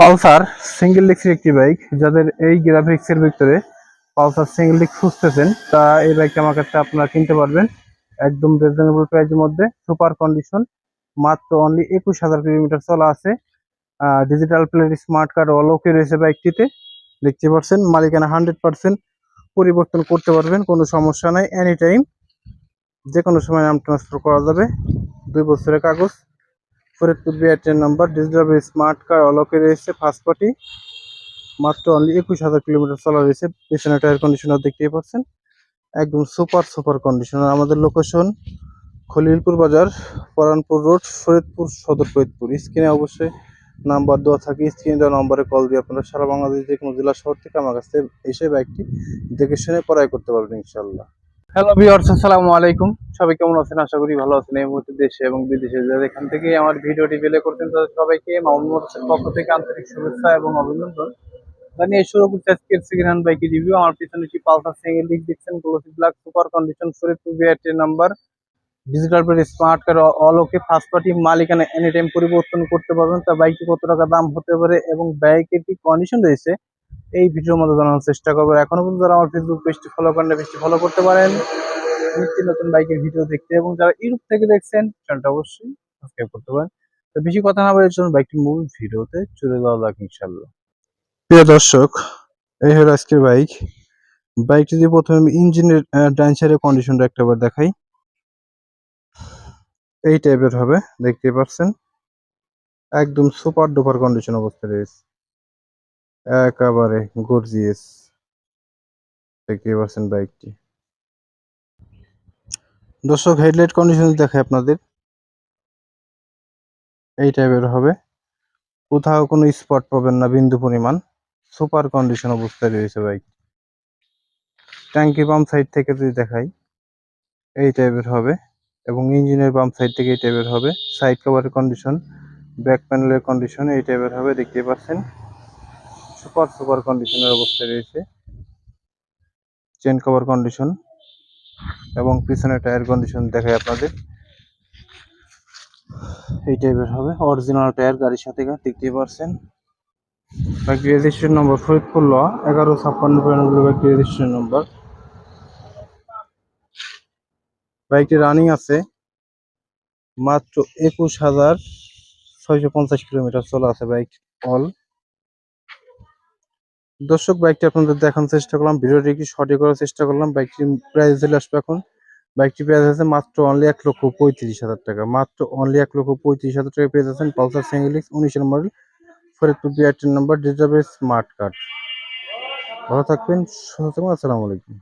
Pulsar single ডিস্কের একটি bike. যাদের এই গ্রাফিক্সের ভিতরে পালসার সিঙ্গেল ডিস্ক খুঁজতেছেন তা এই বাইকটা আমার কাছে আপনারা কিনতে পারবেন। একদম রিজনেবল প্রাইসের মধ্যে সুপার কন্ডিশন মাত্র অনলি একুশ হাজার কিলোমিটার চলা আছে। ডিজিটাল প্লেট স্মার্ট কার্ড অলকে রয়েছে বাইকটিতে। দেখতে পাচ্ছেন, মালিকানা হান্ড্রেড পার্সেন্ট পরিবর্তন করতে পারবেন, কোনো সমস্যা নাই এনি টাইম যে কোনো সময় নাম ট্রান্সফার করা যাবে। দুই বছরের কাগজ। ফরিদপুর বিআরটির নাম্বার ডিজিটাল স্মার্ট কার অলকে রয়েছে ফার্স্ট পার্টি মাত্র অনলি একুশ হাজার কিলোমিটার চলা রয়েছে, পেছনে টায়ার কন্ডিশনার দেখতেই পাচ্ছেন। একদম সুপার সুপার কন্ডিশনার আমাদের লোকেশন খলিলপুর বাজার, পরানপুর রোড ফরিদপুর সদর ফরিদপুর। স্ক্রিনে অবশ্যই নাম্বার দেওয়া থাকে, স্ক্রিনে দেওয়া নম্বরে কল দিয়ে আপনারা সারা বাংলাদেশ যে কোনো জেলা শহর থেকে আমার কাছ থেকে এসে বাইকটি দেখে শুনে ক্রয় করতে পারবেন ইনশাল্লাহ হ্যালো ভিউয়ার্স আসসালামু আলাইকুম। সবাই কেমন আছেন? আশা করি ভালো আছেন। এই মুহূর্তে দেশে এবং বিদেশে যারা এখান থেকে আমার ভিডিওটি প্লে করছেন, তাদের সবাইকে মোহাম্মদ পক্ষ থেকে আন্তরিক শুভেচ্ছা এবং অভিনন্দন। জানিয়ে শুরু করতে আজকের সেকেন্ড হ্যান্ড রিভিউ আমার পিছনে একটি পালসার সিঙ্গেল ডিস্ক দেখছেন glossy black super condition Faridpur বিআরটির number digital plate smart card all okay first party মালিকানা এনি টাইম পরিবর্তন করতে পারবেন। তা বাইকটি কত টাকা দাম হতে পারে এবং বাইকের কি কন্ডিশন রয়েছে? এই ভিডিওর মধ্যে জানানোর চেষ্টা করব। এখনও পর্যন্ত যারা আমার ফেসবুক পেজটি ফলো করেন পেজটি ফলো করতে পারেন। নিত্য নতুন বাইকের ভিডিও দেখতে এবং যারা ইউটিউব থেকে দেখছেন চ্যানেলটা অবশ্যই সাবস্ক্রাইব করতে পারেন। তো বেশি কথা না বলে চলুন বাইকটি মূল ভিডিওতে চলে যাওয়া যাক ইনশাল্লাহ প্রিয় দর্শক, এই হলো আজকের বাইক। বাইকটি দিয়ে প্রথমে আমি ইঞ্জিনের ডান কন্ডিশনটা একটাবার দেখাই। এই টাইপের হবে দেখতে পাচ্ছেন। একদম সুপার ডুপার কন্ডিশন অবস্থায় রয়েছে। একেবারে গর্জিয়াস দেখতে পাচ্ছেন বাইকটি দর্শক হেডলাইট কন্ডিশন দেখায় আপনাদের, এই টাইপের হবে। কোথাও কোনো স্পট পাবেন না, বিন্দু পরিমাণ। সুপার কন্ডিশন অবস্থায় রয়েছে বাইক ট্যাঙ্কি পাম্প সাইড থেকে যদি দেখাই, এই টাইপের হবে। এবং ইঞ্জিনের পাম্প সাইড থেকে এই টাইপের হবে। সাইড কভারের কন্ডিশন ব্যাক প্যানেলের কন্ডিশন এই টাইপের হবে। দেখতে পাচ্ছেন। সুপার সুপার কন্ডিশনের অবস্থায় রয়েছে। চেন কভার কন্ডিশন এবং পিছনে টায়ার কন্ডিশন দেখায় আপনাদের। এই টাইপের হবে। অরিজিনাল টায়ার, গাড়ির সাথে দেখতেই পারছেন। বাইক রেজিস্ট্রেশন নম্বর ফরিদপুর ল, এগারো ছাপ্পান্ন বিরানব্বই বাইক রেজিস্ট্রেশন নম্বর বাইকটি রানিং আছে। মাত্র একুশ হাজার ছয়শো পঞ্চাশ কিলোমিটার চলা আছে বাইক অল দর্শক, বাইকটি আপনাদের দেখানোর চেষ্টা করলাম। ভিডিওটি একটু শর্টে করার চেষ্টা করলাম। বাইকটি প্রাইস চলে আসবে এখন। বাইকটি পেয়ে যাচ্ছে মাত্র অনলি এক লক্ষ পঁয়ত্রিশ হাজার টাকা। মাত্র অনলি এক লক্ষ পঁয়ত্রিশ হাজার টাকা পেয়ে যাচ্ছেন পালসার সিঙ্গেলিক্স উনিশের মডেল ফরিদপুর বিআরটির নাম্বার ডিজাবে স্মার্ট কার্ড ভালো থাকবেন, সুস্থ থাকবেন। আসসালামু আলাইকুম।